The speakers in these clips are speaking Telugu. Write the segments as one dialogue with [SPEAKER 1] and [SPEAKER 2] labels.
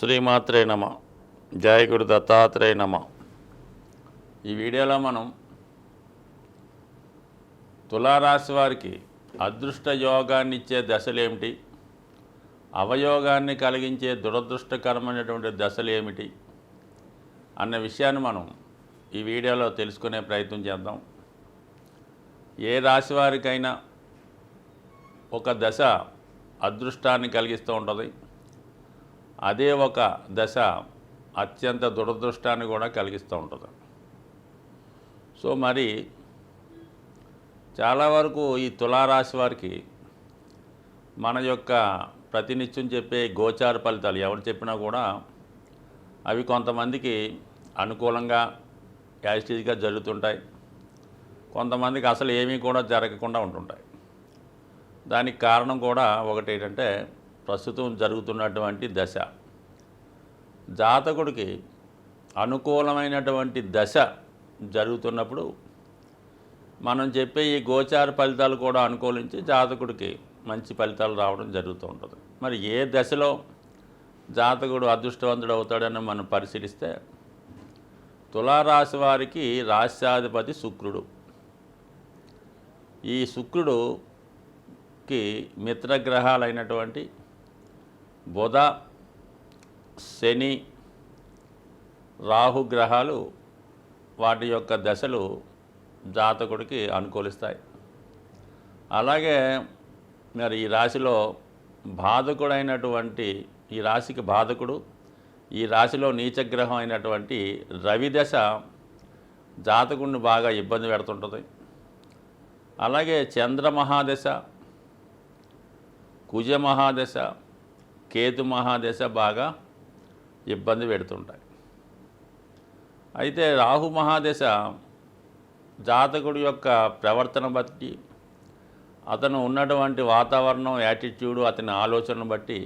[SPEAKER 1] శ్రీమాత్రే నమ. జయ గురు దత్తాత్రేయ నమ. ఈ వీడియోలో మనం తులారాశి వారికి అదృష్ట యోగాన్ని ఇచ్చే దశలు ఏమిటి అవయోగాన్ని కలిగించే దురదృష్టకరమైనటువంటి దశలు ఏమిటి అన్న విషయాన్ని మనం ఈ వీడియోలో తెలుసుకునే ప్రయత్నం చేద్దాం. ఏ రాశి వారికైనా ఒక దశ అదృష్టాన్ని కలిగిస్తూ ఉంటుంది. అదే ఒక దశ అత్యంత దురదృష్టాన్ని కూడా కలిగిస్తూ ఉంటుంది. సో మరి చాలా వరకు ఈ తులారాశి వారికి మన యొక్క ప్రతినిత్యం చెప్పే గోచార ఫలితాలు ఎవరు చెప్పినా కూడా అవి కొంతమందికి అనుకూలంగా యాజిటీజ్గా జరుగుతుంటాయి. కొంతమందికి అసలు ఏమీ కూడా జరగకుండా ఉంటుంటాయి. దానికి కారణం కూడా ఒకటి ఏంటంటే ప్రస్తుతం జరుగుతున్నటువంటి దశ. జాతకుడికి అనుకూలమైనటువంటి దశ జరుగుతున్నప్పుడు మనం చెప్పే ఈ గోచార ఫలితాలు కూడా అనుకూలించి జాతకుడికి మంచి ఫలితాలు రావడం జరుగుతూ ఉంటుంది. మరి ఏ దశలో జాతకుడు అదృష్టవంతుడు అవుతాడని మనం పరిశీలిస్తే తులారాశి వారికి రాశ్యాధిపతి శుక్రుడు. ఈ శుక్రుడుకి మిత్రగ్రహాలైనటువంటి బుధ శని రాహు గ్రహాలు వాటి యొక్క దశలు జాతకుడికి అనుకూలిస్తాయి. అలాగే మరి ఈ రాశిలో బాధకుడైనటువంటి ఈ రాశికి బాధకుడు ఈ రాశిలో నీచగ్రహం అయినటువంటి రవి దశ జాతకుడిని బాగా ఇబ్బంది పెడుతుంటుంది. అలాగే చంద్ర కుజమహాదశ కుజ కేతు మహాదశ బాగా ఇబ్బంది పెడుతుంటాయి. అయితే రాహు మహాదశ జాతకుడి యొక్క ప్రవర్తన బట్టి అతను ఉన్నటువంటి వాతావరణం యాటిట్యూడు అతని ఆలోచనను బట్టి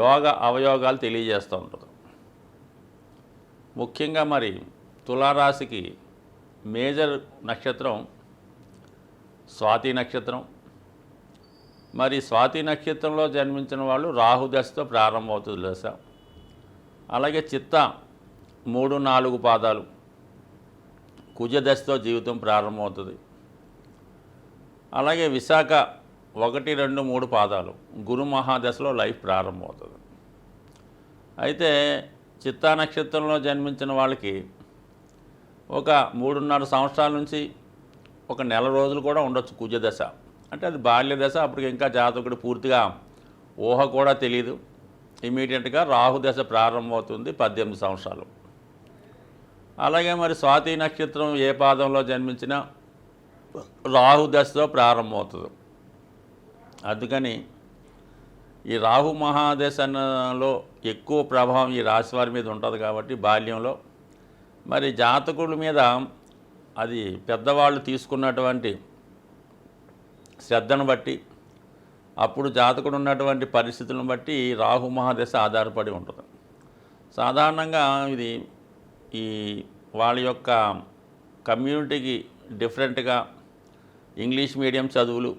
[SPEAKER 1] యోగ అవయోగాలు తెలియజేస్తూ ఉంటుంది. ముఖ్యంగా మరి తులారాశికి మేజర్ నక్షత్రం స్వాతి నక్షత్రం మరి స్వాతి నక్షత్రంలో జన్మించిన వాళ్ళు రాహుదశతో ప్రారంభమవుతుంది దశ. అలాగే చిత్త మూడు నాలుగు పాదాలు కుజదశతో జీవితం ప్రారంభమవుతుంది. అలాగే విశాఖ ఒకటి రెండు మూడు పాదాలు గురు మహాదశలో లైఫ్ ప్రారంభమవుతుంది. అయితే చిత్తా నక్షత్రంలో జన్మించిన వాళ్ళకి ఒక మూడున్నర సంవత్సరాల నుంచి ఒక నెల రోజులు కూడా ఉండొచ్చు కుజదశ. అంటే అది బాల్య దశ అప్పటికి ఇంకా జాతకుడు పూర్తిగా ఊహ కూడా తెలియదు ఇమీడియట్గా రాహుదశ ప్రారంభమవుతుంది పద్దెనిమిది సంవత్సరాలు. అలాగే మరి స్వాతి నక్షత్రం ఏ పాదంలో జన్మించినా రాహుదశతో ప్రారంభమవుతుంది. అందుకని ఈ రాహు మహాదశలో ఎక్కువ ప్రభావం ఈ రాశి వారి మీద ఉంటుంది కాబట్టి బాల్యంలో. మరి జాతకుల మీద అది పెద్దవాళ్ళు తీసుకున్నటువంటి శ్రద్ధను బట్టి అప్పుడు జాతకుడు ఉన్నటువంటి పరిస్థితులను బట్టి రాహు మహాదశ ఆధారపడి ఉంటుంది. సాధారణంగా ఇది ఈ వాళ్ళ యొక్క కమ్యూనిటీకి డిఫరెంట్గా ఇంగ్లీష్ మీడియం చదువులు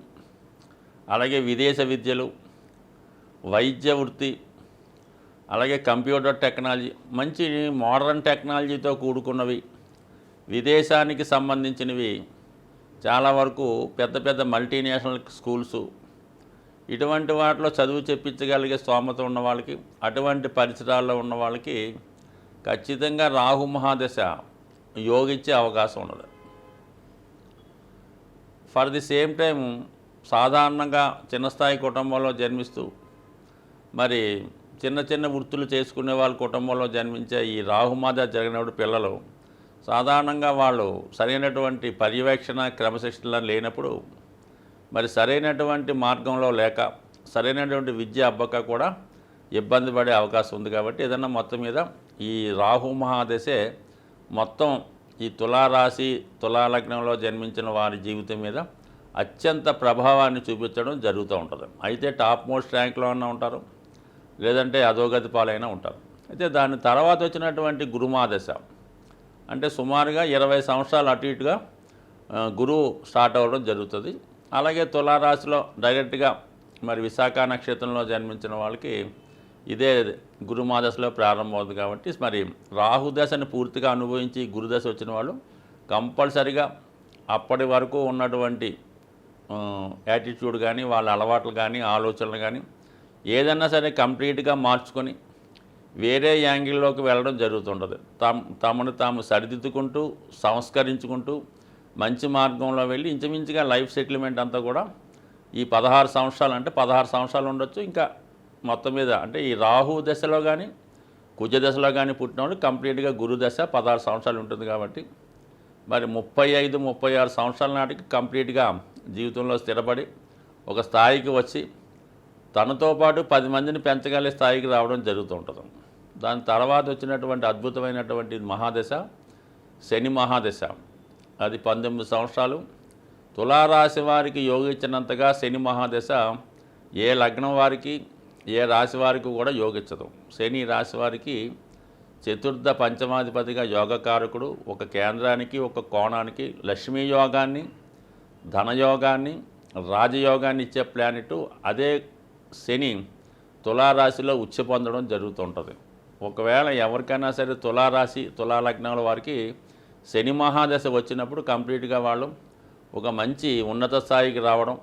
[SPEAKER 1] అలాగే విదేశ విద్యలు వైద్య వృత్తి అలాగే కంప్యూటర్ టెక్నాలజీ మంచి మోడర్న్ టెక్నాలజీతో కూడుకున్నవి విదేశానికి సంబంధించినవి చాలా వరకు పెద్ద పెద్ద మల్టీనేషనల్ స్కూల్స్ ఇటువంటి వాటిలో చదువు చెప్పించగలిగే స్తోమత ఉన్న వాళ్ళకి అటువంటి పరిసరాల్లో ఉన్న వాళ్ళకి ఖచ్చితంగా రాహు మహాదశ యోగించే అవకాశం ఉండదు ఫర్ ది సేమ్ టైం సాధారణంగా చిన్న స్థాయి కుటుంబంలో జన్మిస్తూ మరి చిన్న చిన్న వృత్తులు చేసుకునే వాళ్ళ కుటుంబంలో జన్మించే ఈ రాహుమాద జరిగినప్పుడు పిల్లలు సాధారణంగా వాళ్ళు సరైనటువంటి పర్యవేక్షణ క్రమశిక్షణ లేనప్పుడు మరి సరైనటువంటి మార్గంలో లేక సరైనటువంటి విద్య అబ్బక కూడా ఇబ్బంది పడే అవకాశం ఉంది కాబట్టి ఏదన్నా మొత్తం మీద ఈ రాహు మహాదశే మొత్తం ఈ తులారాశి తులాలగ్నంలో జన్మించిన వారి జీవితం మీద అత్యంత ప్రభావాన్ని చూపించడం జరుగుతూ ఉంటుంది. అయితే టాప్ మోస్ట్ ర్యాంక్లో అన్న ఉంటారు లేదంటే అధోగతి పాలైనా ఉంటారు. అయితే దాని తర్వాత వచ్చినటువంటి గురుమాదశ అంటే సుమారుగా ఇరవై సంవత్సరాలు అటు ఇటుగా గురువు స్టార్ట్ అవ్వడం జరుగుతుంది. అలాగే తులారాశిలో డైరెక్ట్గా మరి విశాఖ నక్షత్రంలో జన్మించిన వాళ్ళకి ఇదే గురుమాదశలో ప్రారంభమవుతుంది కాబట్టి మరి రాహుదశని పూర్తిగా అనుభవించి గురుదశ వచ్చిన వాళ్ళు కంపల్సరిగా అప్పటి వరకు ఉన్నటువంటి యాటిట్యూడ్ కానీ వాళ్ళ అలవాట్లు కానీ ఆలోచనలు కానీ ఏదన్నా సరే కంప్లీట్గా మార్చుకొని వేరే యాంగిల్లోకి వెళ్ళడం జరుగుతుండదు తమ తమను తాము సరిదిద్దుకుంటూ సంస్కరించుకుంటూ మంచి మార్గంలో వెళ్ళి ఇంచుమించుగా లైఫ్ సెటిల్మెంట్ అంతా కూడా ఈ పదహారు సంవత్సరాలు అంటే పదహారు సంవత్సరాలు ఉండొచ్చు. ఇంకా మొత్తం మీద అంటే ఈ రాహు దశలో కానీ కుజ దశలో కానీ పుట్టినవాడు కంప్లీట్గా గురు దశ పదహారు సంవత్సరాలు ఉంటుంది కాబట్టి మరి ముప్పై ఐదు ముప్పై ఆరు సంవత్సరాల నాటికి కంప్లీట్గా జీవితంలో స్థిరపడి ఒక స్థాయికి వచ్చి తనతో పాటు పది మందిని పెంచగలిగే స్థాయికి రావడం జరుగుతుంటుంది. దాని తర్వాత వచ్చినటువంటి అద్భుతమైనటువంటి మహాదశ శని మహాదశ. అది పంతొమ్మిది సంవత్సరాలు. తులారాశి వారికి యోగించినంతగా శని మహాదశ ఏ లగ్నం వారికి ఏ రాశి వారికి కూడా యోగించదు శని రాశి వారికి చతుర్థ పంచమాధిపతిగా యోగకారకుడు ఒక కేంద్రానికి ఒక కోణానికి లక్ష్మీ యోగాన్ని ధనయోగాన్ని రాజయోగాన్ని ఇచ్చే ప్లానెట్ అదే శని తులారాశిలో ఉచ్చ పొందడం జరుగుతుంటుంది. ఒకవేళ ఎవరికైనా సరే తులారాశి తులాలగ్నాల వారికి శని మహాదశ వచ్చినప్పుడు కంప్లీట్గా వాళ్ళు ఒక మంచి ఉన్నత స్థాయికి రావడం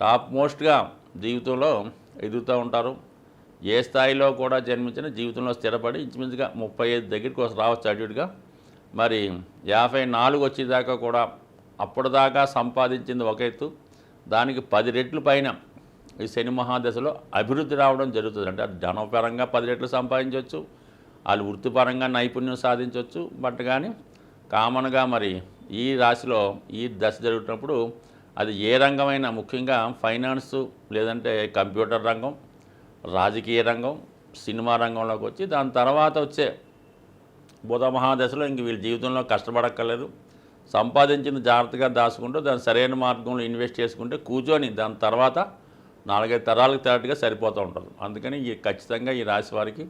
[SPEAKER 1] టాప్ మోస్ట్గా జీవితంలో ఎదుగుతూ ఉంటారు. ఏ స్థాయిలో కూడా జన్మించిన జీవితంలో స్థిరపడి ఇంచుమించుగా ముప్పై ఐదు దగ్గరికి రావచ్చు అడ్యుడిగా మరి యాభై నాలుగు వచ్చేదాకా కూడా అప్పటిదాకా సంపాదించింది ఒక ఎత్తు. దానికి పది రెట్లు పైన ఈ శని మహాదశలో అభివృద్ధి రావడం జరుగుతుంది. అంటే అది ధనపరంగా పది రెట్లు సంపాదించవచ్చు వాళ్ళు వృత్తిపరంగా నైపుణ్యం సాధించవచ్చు. బట్ కానీ కామన్గా మరి ఈ రాశిలో ఈ దశ జరుగుతున్నప్పుడు అది ఏ రంగమైనా ముఖ్యంగా ఫైనాన్స్ లేదంటే కంప్యూటర్ రంగం రాజకీయ రంగం సినిమా రంగంలోకి వచ్చి దాని తర్వాత వచ్చే బుధ మహాదశలో ఇంక వీళ్ళ జీవితంలో కష్టపడక్కర్లేదు. సంపాదించిన జాగ్రత్తగా దాచుకుంటూ దాని సరైన మార్గంలో ఇన్వెస్ట్ చేసుకుంటే కూర్చొని దాని తర్వాత నాలుగైదు తరాలకు తేటగా సరిపోతూ ఉంటుంది. అందుకని ఈ ఖచ్చితంగా ఈ రాశి వారికి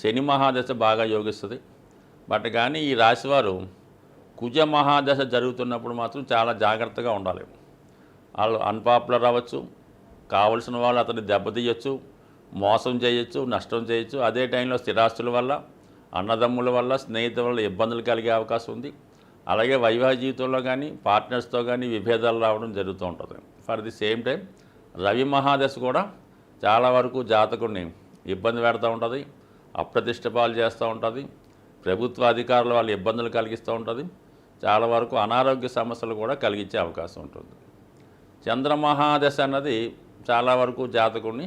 [SPEAKER 1] శని మహాదశ బాగా యోగిస్తుంది. బట్ కానీ ఈ రాశివారు కుజ మహాదశ జరుగుతున్నప్పుడు మాత్రం చాలా జాగ్రత్తగా ఉండాలి. వాళ్ళు అన్పాపులర్ అవ్వచ్చు కావలసిన వాళ్ళు అతన్ని దెబ్బతీయచ్చు మోసం చేయొచ్చు నష్టం చేయొచ్చు. అదే టైంలో స్థిరాస్తుల వల్ల అన్నదమ్ముల వల్ల స్నేహితుల వల్ల ఇబ్బందులు కలిగే అవకాశం ఉంది. అలాగే వైవాహిక జీవితంలో కానీ పార్ట్నర్స్తో కానీ విభేదాలు రావడం జరుగుతూ ఉంటుంది. For the same time Ravi మహాదశ కూడా చాలా వరకు జాతకుడిని ఇబ్బంది పెడతా ఉంటుంది అప్రతిష్ట పాలు చేస్తూ ఉంటుంది ప్రభుత్వ అధికారుల వాళ్ళు ఇబ్బందులు కలిగిస్తూ ఉంటుంది చాలా వరకు అనారోగ్య సమస్యలు కూడా కలిగించే అవకాశం ఉంటుంది. చంద్రమహాదశ అన్నది చాలా వరకు జాతకుడిని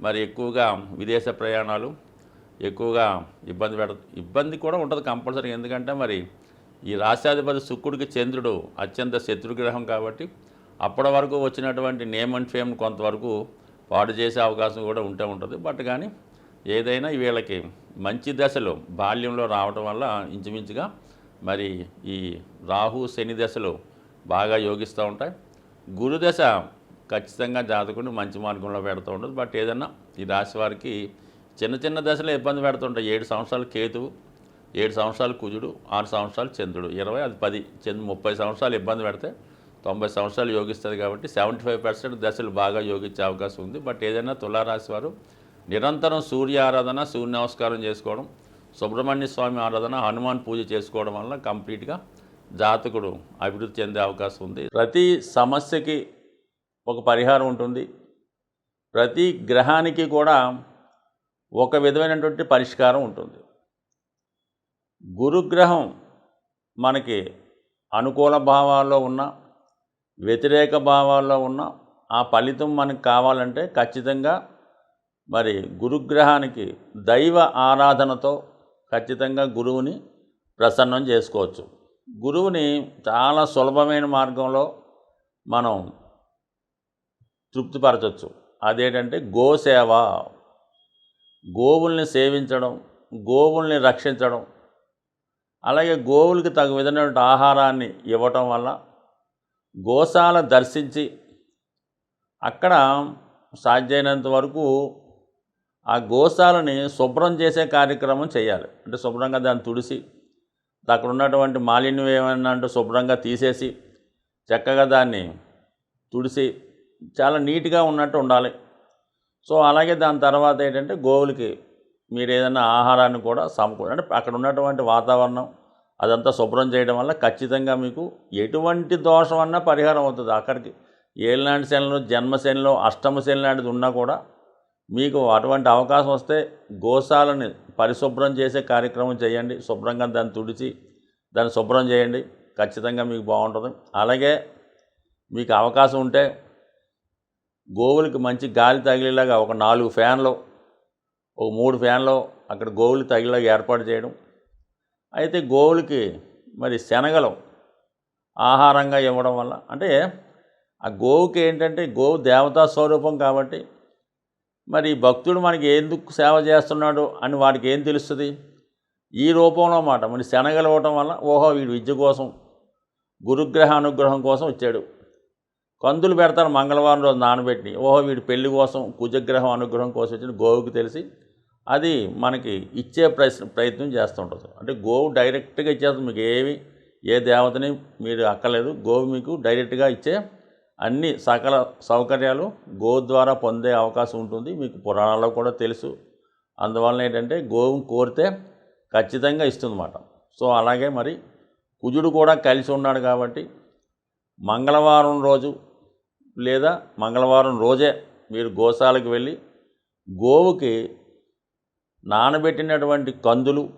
[SPEAKER 1] మరి ఎక్కువగా విదేశ ప్రయాణాలు ఎక్కువగా ఇబ్బంది పెడ ఇబ్బంది కూడా ఉంటుంది కంపల్సరీ ఎందుకంటే మరి ఈ రాష్ట్రాధిపతి శుక్రుడికి చంద్రుడు అత్యంత శత్రుగ్రహం కాబట్టి అప్పటి వరకు వచ్చినటువంటి నేమ్ అండ్ ఫేమ్ కొంతవరకు పాడు చేసే అవకాశం కూడా ఉంటే ఉంటుంది. బట్ కానీ ఏదైనా వీళ్ళకి మంచి దశలో బాల్యంలో రావటం వల్ల ఇంచుమించుగా మరి ఈ రాహు శని దశలు బాగా యోగిస్తూ ఉంటాయి. గురుదశ ఖచ్చితంగా జాతకుని మంచి మార్గంలో పెడుతూ ఉండదు బట్ ఏదన్నా ఈ రాశి వారికి చిన్న చిన్న దశలో ఇబ్బంది పెడుతుంటాయి ఏడు సంవత్సరాలు కేతువు ఏడు సంవత్సరాలు కుజుడు ఆరు సంవత్సరాలు చంద్రుడు. ఇరవై అది పది చంద్ర ముప్పై సంవత్సరాలు ఇబ్బంది పెడితే తొంభై సంవత్సరాలు యోగిస్తుంది కాబట్టి సెవెంటీ ఫైవ్ పర్సెంట్ దశలు బాగా యోగించే అవకాశం ఉంది. బట్ ఏదైనా తులారాశి వారు నిరంతరం సూర్య ఆరాధన సూర్య నమస్కారం చేసుకోవడం సుబ్రహ్మణ్య స్వామి ఆరాధన హనుమాన్ పూజ చేసుకోవడం వల్ల కంప్లీట్గా జాతకుడు అభివృద్ధి చెందే అవకాశం ఉంది. ప్రతి సమస్యకి ఒక పరిహారం ఉంటుంది. ప్రతి గ్రహానికి కూడా ఒక విధమైనటువంటి పరిష్కారం ఉంటుంది. గురుగ్రహం మనకి అనుకూల భావాల్లో ఉన్న వ్యతిరేక భావాల్లో ఉన్న ఆ ఫలితం మనకు కావాలంటే ఖచ్చితంగా మరి గురుగ్రహానికి దైవ ఆరాధనతో ఖచ్చితంగా గురువుని ప్రసన్నం చేసుకోవచ్చు. గురువుని చాలా సులభమైన మార్గంలో మనం తృప్తిపరచవచ్చు అదేంటంటే గోసేవ గోవుల్ని సేవించడం గోవుల్ని రక్షించడం అలాగే గోవులకి తగు విధమైనటువంటి ఆహారాన్ని ఇవ్వటం వల్ల గోశాల దర్శించి అక్కడ సాధ్యమైనంత వరకు ఆ గోశాలని శుభ్రం చేసే కార్యక్రమం చేయాలి. అంటే శుభ్రంగా దాన్ని తుడిసి అక్కడ ఉన్నటువంటి మాలిన్యం ఏమైనా అంటే శుభ్రంగా తీసేసి చక్కగా దాన్ని తుడిసి చాలా నీట్గా ఉన్నట్టు ఉండాలి. సో అలాగే దాని తర్వాత ఏంటంటే గోవులకి మీరు ఏదైనా ఆహారాన్ని కూడా సమకూ అంటే అక్కడ ఉన్నటువంటి వాతావరణం అదంతా శుభ్రం చేయడం వల్ల ఖచ్చితంగా మీకు ఎటువంటి దోషం అన్నా పరిహారం అవుతుంది. అక్కడికి ఏళ్ళనాటి శనిలో జన్మశనిలో అష్టమ శని లాంటిది ఉన్నా కూడా మీకు అటువంటి అవకాశం వస్తే గోశాలని పరిశుభ్రం చేసే కార్యక్రమం చేయండి. శుభ్రంగా దాన్ని తుడిచి దాన్ని శుభ్రం చేయండి. ఖచ్చితంగా మీకు బాగుంటుంది. అలాగే మీకు అవకాశం ఉంటే గోవులకి మంచి గాలి తగిలేలాగా ఒక నాలుగు ఫ్యాన్లు ఒక మూడు ఫ్యాన్లు అక్కడ గోవులు తగిలేలాగా ఏర్పాటు చేయడం. అయితే గోవులకి మరి శనగలు ఆహారంగా ఇవ్వడం వల్ల అంటే ఆ గోవుకి ఏంటంటే గోవు దేవతా స్వరూపం కాబట్టి మరి భక్తుడు మనకి ఎందుకు సేవ చేస్తున్నాడు అని వాడికి ఏం తెలుస్తుంది? ఈ రూపంలో మాట. మరి శనగలు ఇవ్వటం వల్ల ఓహో వీడు విద్య కోసం గురుగ్రహ అనుగ్రహం కోసం వచ్చాడు. కందులు పెడతాను మంగళవారం రోజు నానబెట్టి ఓహో వీడి పెళ్ళి కోసం కుజగ్రహం అనుగ్రహం కోసం వచ్చిన గోవుకి తెలిసి అది మనకి ఇచ్చే ప్రయత్నం ప్రయత్నం చేస్తుంటుంది. అంటే గోవు డైరెక్ట్గా ఇచ్చేస్తుంది మీకు ఏమి ఏ దేవతని మీరు అక్కలేదు గోవు మీకు డైరెక్ట్గా ఇచ్చే అన్ని సకల సౌకర్యాలు గోవు ద్వారా పొందే అవకాశం ఉంటుంది. మీకు పురాణాల్లో కూడా తెలుసు. అందువలన ఏంటంటే గోవును కోరితే ఖచ్చితంగా ఇస్తుందన్నమాట. సో అలాగే మరి కుజుడు కూడా కలిసి ఉన్నాడు కాబట్టి మంగళవారం రోజు లేదా మంగళవారం రోజే మీరు గోశాలకు వెళ్ళి గోవుకి నానబెట్టినటువంటి కందులు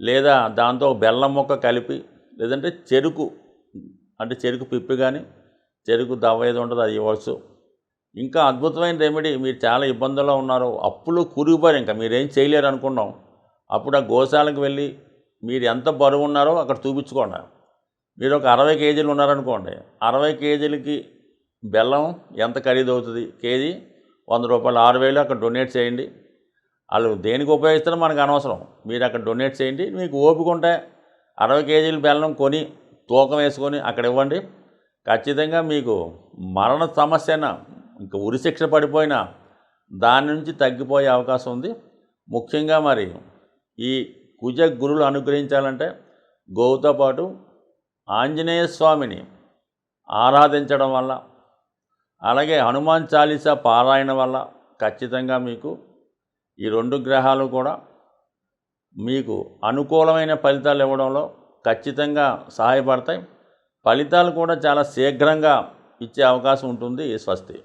[SPEAKER 1] లేదా దాంతో బెల్లం మొక్క కలిపి లేదంటే చెరుకు అంటే చెరుకు పిప్పి కానీ చెరుకు దవ్వ ఏది ఉంటుంది అది ఇవ్వచ్చు. ఇంకా అద్భుతమైన రెమెడీ మీరు చాలా ఇబ్బందుల్లో ఉన్నారు అప్పులు కురిగిపోయారు ఇంకా. మీరేం చేయలేరు అనుకున్నాం. అప్పుడు ఆ గోశాలకు వెళ్ళి మీరు ఎంత బరువు ఉన్నారో అక్కడ చూపించుకోండి. మీరు ఒక అరవై కేజీలు ఉన్నారనుకోండి. అరవై కేజీలకి బెల్లం ఎంత ఖరీదు అవుతుంది కేజీ వంద రూపాయలు. ఆరు వేలు అక్కడ డొనేట్ చేయండి. వాళ్ళు దేనికి ఉపయోగిస్తారో మనకు అనవసరం. మీరు అక్కడ డొనేట్ చేయండి మీకు ఓపిక ఉంటే అరవై కేజీల బెల్లం కొని తూకం వేసుకొని అక్కడ ఇవ్వండి. ఖచ్చితంగా మీకు మరణ సమస్యన ఇంకా ఉరిశిక్ష పడిపోయినా దాని నుంచి తగ్గిపోయే అవకాశం ఉంది. ముఖ్యంగా మరి ఈ కుజ గురులు అనుగ్రహించాలంటే గోవుతో పాటు ఆంజనేయ స్వామిని ఆరాధించడం వల్ల అలాగే హనుమాన్ చాలీసా పారాయణ వల్ల ఖచ్చితంగా మీకు ఈ రెండు గ్రహాలు కూడా మీకు అనుకూలమైన ఫలితాలు ఇవ్వడంలో ఖచ్చితంగా సహాయపడతాయి. ఫలితాలు కూడా చాలా శీఘ్రంగా ఇచ్చే అవకాశం ఉంటుంది స్వస్తి.